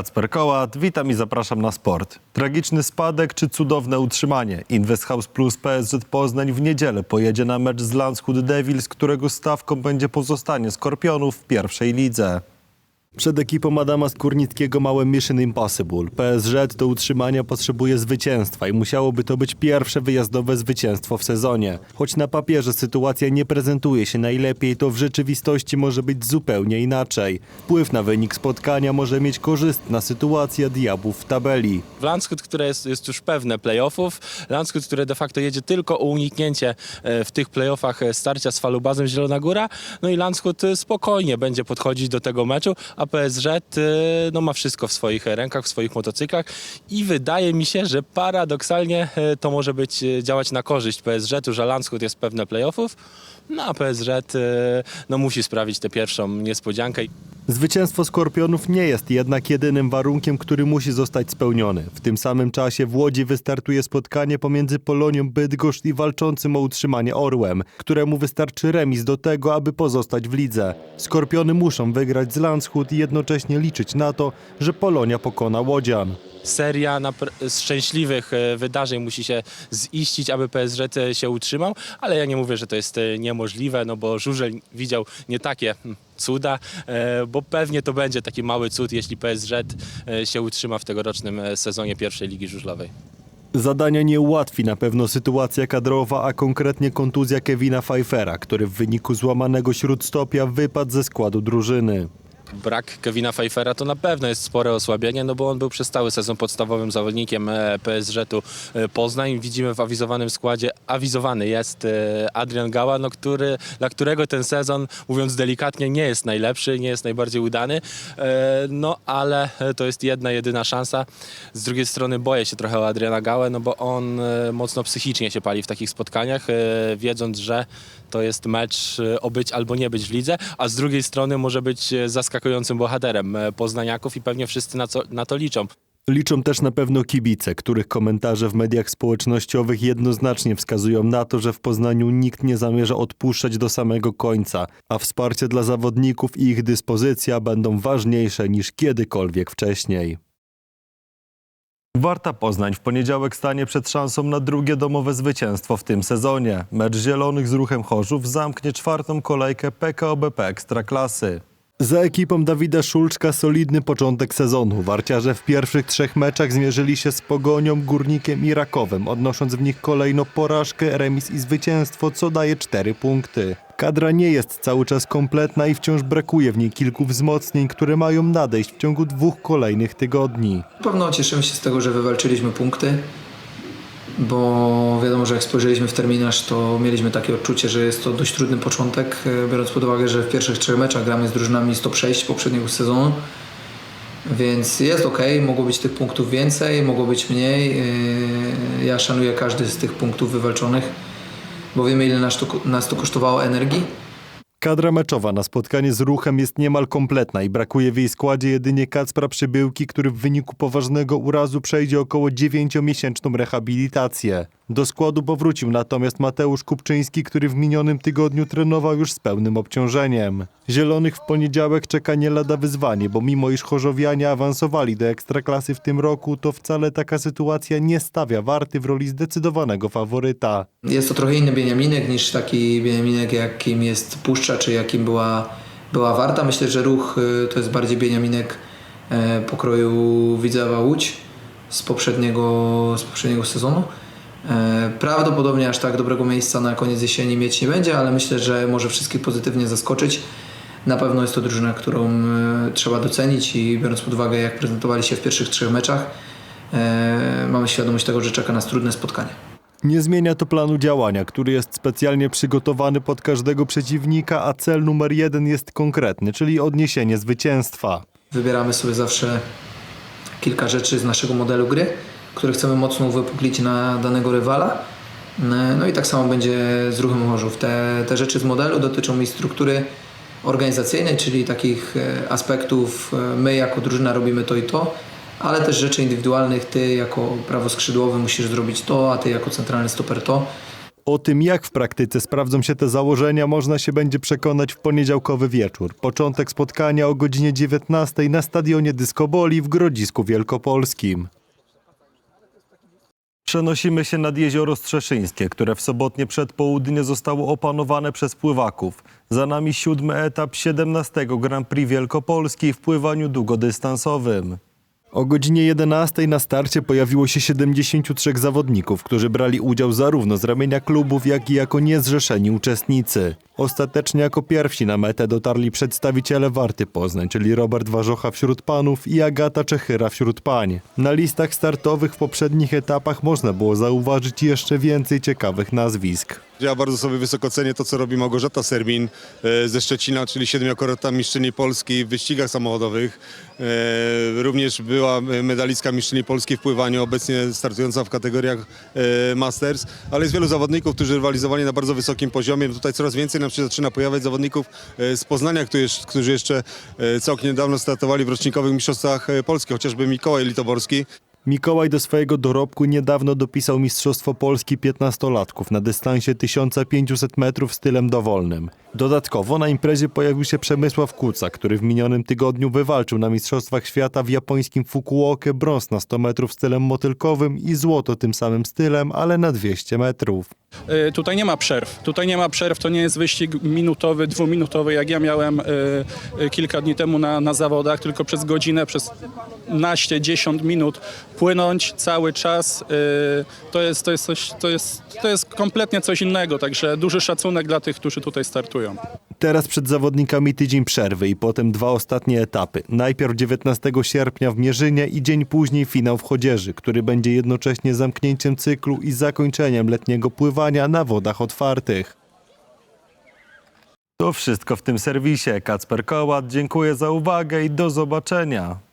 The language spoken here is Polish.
Kacper Kołat, witam i zapraszam na sport. Tragiczny spadek czy cudowne utrzymanie? Invest House Plus PSZ Poznań w niedzielę pojedzie na mecz z Landshut Devils, którego stawką będzie pozostanie Skorpionów w pierwszej lidze. Przed ekipą Adama Skórnickiego małe Mission Impossible. PSG do utrzymania potrzebuje zwycięstwa i musiałoby to być pierwsze wyjazdowe zwycięstwo w sezonie. Choć na papierze sytuacja nie prezentuje się najlepiej, to w rzeczywistości może być zupełnie inaczej. Wpływ na wynik spotkania może mieć korzystna sytuacja diabłów w tabeli. W Landskut, które jest, jest już pewne playoffów, Landskut, które de facto jedzie tylko o uniknięcie e, w tych playoffach e, starcia z Falubazem Zielona Góra, no i Landskut e, spokojnie będzie podchodzić do tego meczu, a PSG e, no, ma wszystko w swoich rękach, w swoich motocyklach i wydaje mi się, że paradoksalnie e, to może być e, działać na korzyść PSG, że Landskut jest pewne playoffów, no a PSG e, no, musi sprawić tę pierwszą niespodziankę. Zwycięstwo Skorpionów nie jest jednak jedynym warunkiem, który musi zostać spełniony. W tym samym czasie w Łodzi wystartuje spotkanie pomiędzy Polonią Bydgoszcz i walczącym o utrzymanie Orłem, któremu wystarczy remis do tego, aby pozostać w lidze. Skorpiony muszą wygrać z Landshut i jednocześnie liczyć na to, że Polonia pokona Łodzian. Seria szczęśliwych e, wydarzeń musi się ziścić, aby PSG się utrzymał, ale ja nie mówię, że to jest e, niemożliwe, no bo Żużel widział nie takie hm, cuda, e, bo pewnie to będzie taki mały cud, jeśli PSG e, się utrzyma w tegorocznym sezonie pierwszej ligi żużlowej. Zadania nie ułatwi na pewno sytuacja kadrowa, a konkretnie kontuzja Kevina Pfeiffera, który w wyniku złamanego śródstopia wypadł ze składu drużyny. Brak Kevina Pfeiffera to na pewno jest spore osłabienie, no bo on był przez cały sezon podstawowym zawodnikiem e, PSG-tu e, Poznań. Widzimy w awizowanym składzie, awizowany jest e, Adrian Gała, no który, dla którego ten sezon, mówiąc delikatnie, nie jest najlepszy, nie jest najbardziej udany, no ale to jest jedna, jedyna szansa. Z drugiej strony boję się trochę o Adriana Gałę, no bo on mocno psychicznie się pali w takich spotkaniach, wiedząc, że to jest mecz o być albo nie być w lidze, a z drugiej strony może być e, zaskakującym bohaterem e, poznaniaków i pewnie wszyscy na, co, na to liczą. Liczą też na pewno kibice, których komentarze w mediach społecznościowych jednoznacznie wskazują na to, że w Poznaniu nikt nie zamierza odpuszczać do samego końca, a wsparcie dla zawodników i ich dyspozycja będą ważniejsze niż kiedykolwiek wcześniej. Warta Poznań w poniedziałek stanie przed szansą na drugie domowe zwycięstwo w tym sezonie. Mecz Zielonych z Ruchem Chorzów zamknie czwartą kolejkę PKO BP Ekstraklasy. Za ekipą Dawida Szulczka solidny początek sezonu. Warciarze w pierwszych trzech meczach zmierzyli się z Pogonią, Górnikiem i Rakowem, odnosząc w nich kolejno porażkę, remis i zwycięstwo, co daje cztery punkty. Kadra nie jest cały czas kompletna i wciąż brakuje w niej kilku wzmocnień, które mają nadejść w ciągu dwóch kolejnych tygodni. Na pewno cieszymy się z tego, że wywalczyliśmy punkty, bo wiadomo, że jak spojrzeliśmy w terminarz, to mieliśmy takie odczucie, że jest to dość trudny początek, e, biorąc pod uwagę, że w pierwszych trzech meczach gramy z drużynami z top 6 poprzedniego sezonu. Więc jest ok, mogło być tych punktów więcej, mogło być mniej. E, Ja szanuję każdy z tych punktów wywalczonych, bo wiemy ile nas to kosztowało energii. Kadra meczowa na spotkanie z ruchem jest niemal kompletna i brakuje w jej składzie jedynie Kacpra Przybyłki, który w wyniku poważnego urazu przejdzie około 9-miesięczną rehabilitację. Do składu powrócił natomiast Mateusz Kupczyński, który w minionym tygodniu trenował już z pełnym obciążeniem. Zielonych w poniedziałek czeka nie lada wyzwanie, bo mimo iż chorzowianie awansowali do ekstraklasy w tym roku, to wcale taka sytuacja nie stawia Warty w roli zdecydowanego faworyta. Jest to trochę inny Beniaminek niż taki Beniaminek, jakim jest Puszcza, czy jakim była, była Warta. Myślę, że ruch y, to jest bardziej Beniaminek e, pokroju Widzewa Łódź z poprzedniego, z poprzedniego sezonu. E, Prawdopodobnie aż tak dobrego miejsca na koniec jesieni mieć nie będzie, ale myślę, że może wszystkich pozytywnie zaskoczyć. Na pewno jest to drużyna, którą e, trzeba docenić i biorąc pod uwagę jak prezentowali się w pierwszych trzech meczach, mamy świadomość tego, że czeka nas trudne spotkanie. Nie zmienia to planu działania, który jest specjalnie przygotowany pod każdego przeciwnika, a cel numer jeden jest konkretny, czyli odniesienie zwycięstwa. Wybieramy sobie zawsze kilka rzeczy z naszego modelu gry, które chcemy mocno uwypuklić na danego rywala. No i tak samo będzie z ruchem Chorzów. Te, te rzeczy z modelu dotyczą i struktury organizacyjnej, czyli takich e, aspektów e, my jako drużyna robimy to i to, ale też rzeczy indywidualnych. Ty jako prawoskrzydłowy musisz zrobić to, a ty jako centralny stoper to. O tym, jak w praktyce sprawdzą się te założenia, można się będzie przekonać w poniedziałkowy wieczór. Początek spotkania o godzinie 19 na stadionie Dyskoboli w Grodzisku Wielkopolskim. Przenosimy się nad jezioro Strzeszyńskie, które w sobotnie przedpołudnie zostało opanowane przez pływaków. Za nami siódmy etap 17 Grand Prix Wielkopolski w pływaniu długodystansowym. O godzinie 11 na starcie pojawiło się 73 zawodników, którzy brali udział zarówno z ramienia klubów, jak i jako niezrzeszeni uczestnicy. Ostatecznie jako pierwsi na metę dotarli przedstawiciele Warty Poznań, czyli Robert Warzocha wśród panów i Agata Czechyra wśród pań. Na listach startowych w poprzednich etapach można było zauważyć jeszcze więcej ciekawych nazwisk. Ja bardzo sobie wysoko cenię to, co robi Małgorzata Serbin e, ze Szczecina, czyli siedmiokrotna mistrzyni Polski w wyścigach samochodowych. E, Również była medalistka mistrzyni Polski w pływaniu, obecnie startująca w kategoriach e, Masters, ale jest wielu zawodników, którzy rywalizowali na bardzo wysokim poziomie. Tutaj coraz więcej nam się zaczyna pojawiać zawodników z Poznania, którzy jeszcze- całkiem niedawno startowali w rocznikowych mistrzostwach Polski, chociażby Mikołaj Litoborski. Mikołaj do swojego dorobku niedawno dopisał Mistrzostwo Polski 15-latków na dystansie 1500 metrów stylem dowolnym. Dodatkowo na imprezie pojawił się Przemysław Kuca, który w minionym tygodniu wywalczył na Mistrzostwach Świata w japońskim Fukuoke brąz na 100 metrów stylem motylkowym i złoto tym samym stylem, ale na 200 metrów. Y, Tutaj nie ma przerw. Tutaj nie ma przerw, to nie jest wyścig minutowy, dwuminutowy, jak ja miałem y, y, kilka dni temu na, na zawodach, tylko przez godzinę, przez naście, dziesiąt minut płynąć cały czas. y, To jest, to, jest coś, to, jest, to jest kompletnie coś innego, także duży szacunek dla tych, którzy tutaj startują. Teraz przed zawodnikami tydzień przerwy i potem dwa ostatnie etapy. Najpierw 19 sierpnia w Mierzynie i dzień później finał w Chodzieży, który będzie jednocześnie zamknięciem cyklu i zakończeniem letniego pływania na wodach otwartych. To wszystko w tym serwisie. Kacper Kołat, dziękuję za uwagę i do zobaczenia.